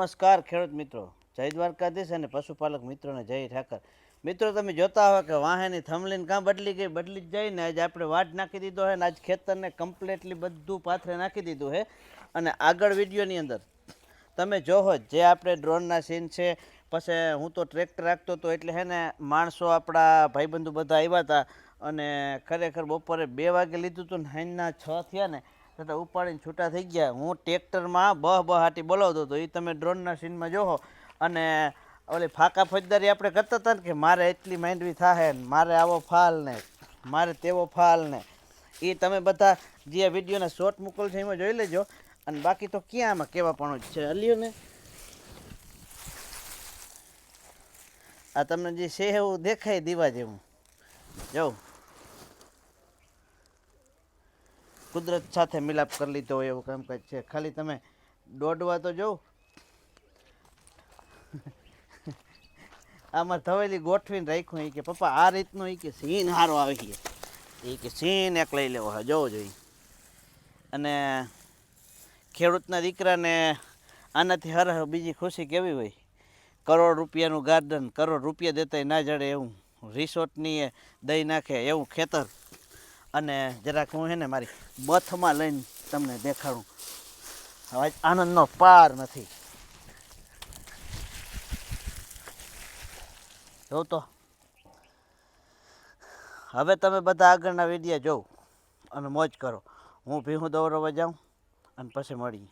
નમસ્કાર ખેડૂત મિત્રો. જય દ્વારકાધીશ અને પશુપાલક મિત્રોને જય ઠાકર. મિત્રો, તમે જોતા હો કે વાહેની થમલીને કાં બદલી ગઈ? બદલી જ જાય ને આજે આપણે વાટ નાખી દીધો છે ને આજ ખેતરને કમ્પ્લેટલી બધું પાથરે નાખી દીધું છે અને આગળ વિડીયોની અંદર તમે જોહો જે આપણે ડ્રોનના સીન છે, પછી હું તો ટ્રેક્ટર રાખતો હતો એટલે હે ને માણસો આપણા ભાઈબંધુ બધા આવ્યા હતા અને ખરેખર બપોરે બે વાગે લીધું હતું ને હાઈના છ થયા ને છતાં ઉપાડીને છૂટા થઈ ગયા. હું ટ્રેક્ટરમાં બહ બહાટી બોલાવતો હતો. એ તમે ડ્રોનના સીનમાં જોહો. અને ઓલી ફાકા ફોજદારી આપણે કરતા હતા ને કે મારે એટલી માંડવી થાય ને મારે આવો ફાલ ને, મારે તેવો ફાલ ને. એ તમે બધા જે વિડીયોના શોર્ટ મોકલ છે એમાં જોઈ લેજો. અને બાકી તો ક્યાં આમાં કેવા પણ છે. અલ્યો ને. આ તમને જે છે એવું દેખાય દીવા જેવું. જવું કુદરત સાથે મિલાપ કરી લીધો હોય એવું કામકાજ છે. ખાલી તમે દોડવા તો જોઉં આમાં ધવેલી ગોઠવીને રાખ્યું એ કે, પપ્પા, આ રીતનું એ કે સીન હારો આવે છે એ કે સીન એક લઈ લેવો, હા, જોવો જોઈએ અને ખેડૂતના દીકરાને આનાથી હર બીજી ખુશી કેવી હોય? કરોડ રૂપિયાનું ગાર્ડન, કરોડ રૂપિયા દેતાય ના જડે એવું. રિસોર્ટની દઈ નાખે એવું ખેતર. અને જરાક હું ને મારી બથમાં લઈને તમને દેખાડું. હવે આનંદનો પાર નથી. જોઉં તો. હવે તમે બધા આગળના વીડિયો જોઉં અને મોજ કરો. હું ભીહું દોરવા જાઉં અને પછી મળીએ.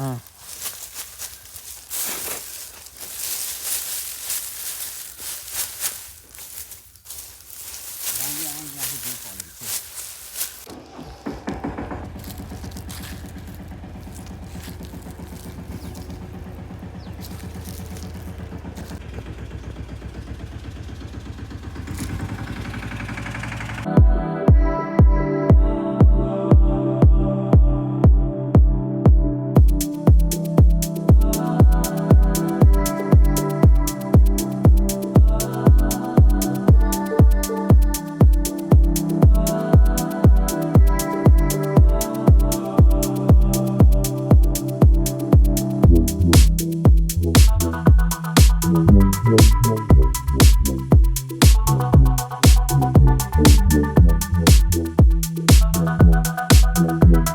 હા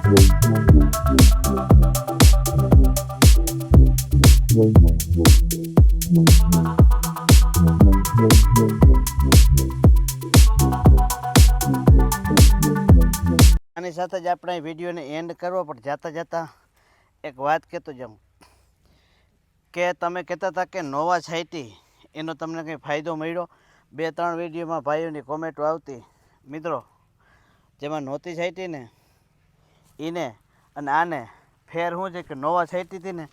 આની સાથે જ આપણે વિડીયોને એન્ડ કરવો, પણ જાતા જાતા એક વાત કહેતો જાઉં કે તમે કહેતા હતા કે નોવા છાંટી એનો તમને કંઈ ફાયદો મળ્યો? બે ત્રણ વિડીયોમાં ભાઈઓની કોમેન્ટો આવતી. મિત્રો, જેમાં નહોતી છાંટી ને એને અને આને ફેર શું છે કે નોવા છાંટી હતી ને,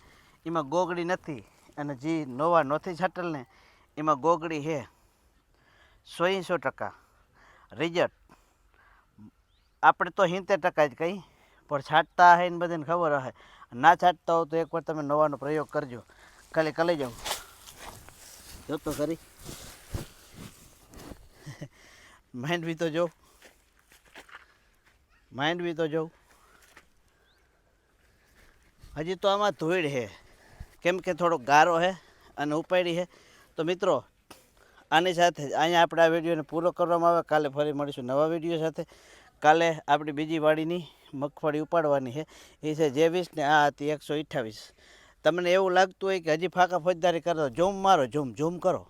એમાં ગોગડી નથી અને જે નોવા નહોતી છાંટેલ ને, એમાં ગોગડી છે સો સો ટકા. રિઝલ્ટ આપણે તો સિત્તેર ટકા જ કહી, પણ છાંટતા હે ને બધાને ખબર હે. ના છાંટતા હો તો એકવાર તમે નવાનો પ્રયોગ કરજો. ખાલી કલી જાઉં જો તો ખરી. માઇન્ડ બી તો જો માઇન્ડ બી તો જોઉં. હજી તો આમાં ધૂળ છે. કેમ કે થોડો ગારો છે અને ઉપાડી છે. તો મિત્રો, આની સાથે અહીંયા આપણે આ વિડીયોને પૂરો કરવામાં આવે. કાલે ફરી મળીશું નવા વીડિયો સાથે. કાલે આપણી બીજી વાડીની મગફળી ઉપાડવાની છે. એ છે જેવીસ ને આ હતી એકસો અઠ્ઠાવીસ. તમને એવું લાગતું હોય કે હજી ફાંકા ફોજદારી કરો ઝૂમ મારો, ઝૂમ ઝૂમ કરો.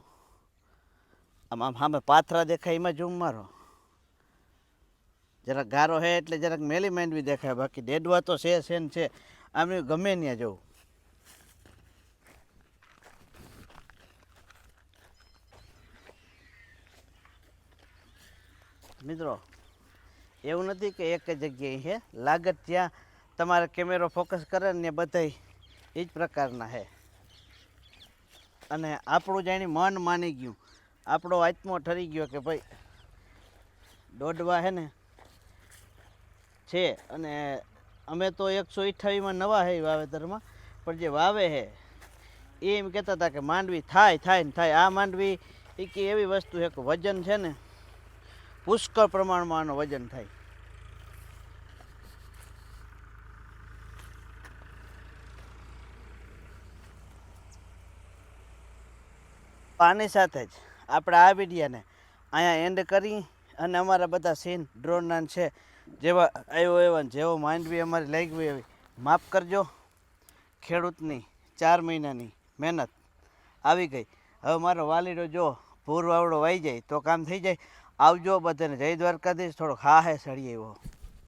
આમ આમ સામે પાથરા દેખાય, એમાં ઝૂમ મારો. જરાક ગારો છે એટલે જરાક મેલી માંડવી દેખાય. બાકી ડેડવા તો છે છે ને છે. આમ ગમે ત્યાં જવું. મિત્રો, એવું નથી કે એક જ જગ્યાએ છે. લાગત જ્યાં તમારે કેમેરો ફોકસ કરે ને બધા એ જ પ્રકારના છે. અને આપણું જાણી મન માની ગયું. આપણો આત્મો ઠરી ગયો કે ભાઈ, દોડવા છે ને, છે અને અમે તો એકસો અઠ્ઠાવીસમાં નવા હે વાવેતરમાં, પણ જે વાવે છે એ એમ કહેતા હતા કે માંડવી થાય થાય ને થાય. આ માંડવી એ કે એવી વસ્તુ છે કે વજન છે ને, પુષ્કળ પ્રમાણમાં આનું વજન થાય. આની સાથે જ આપણે આ વિડીયાને અહીંયા એન્ડ કરી અને અમારા બધા સીન ડ્રોનના છે. જેવા આવ્યો એવા જેવો માંડવી અમારી લાગવી એવી. માફ કરજો, ખેડૂતની ચાર મહિનાની મહેનત આવી ગઈ. હવે મારો વાલીડો જો પૂર વાવડો વાઈ જાય તો કામ થઈ જાય. આવજો બધાને જય દ્વારકાધીશ, થોડોક હા હે સળી આવ્યો.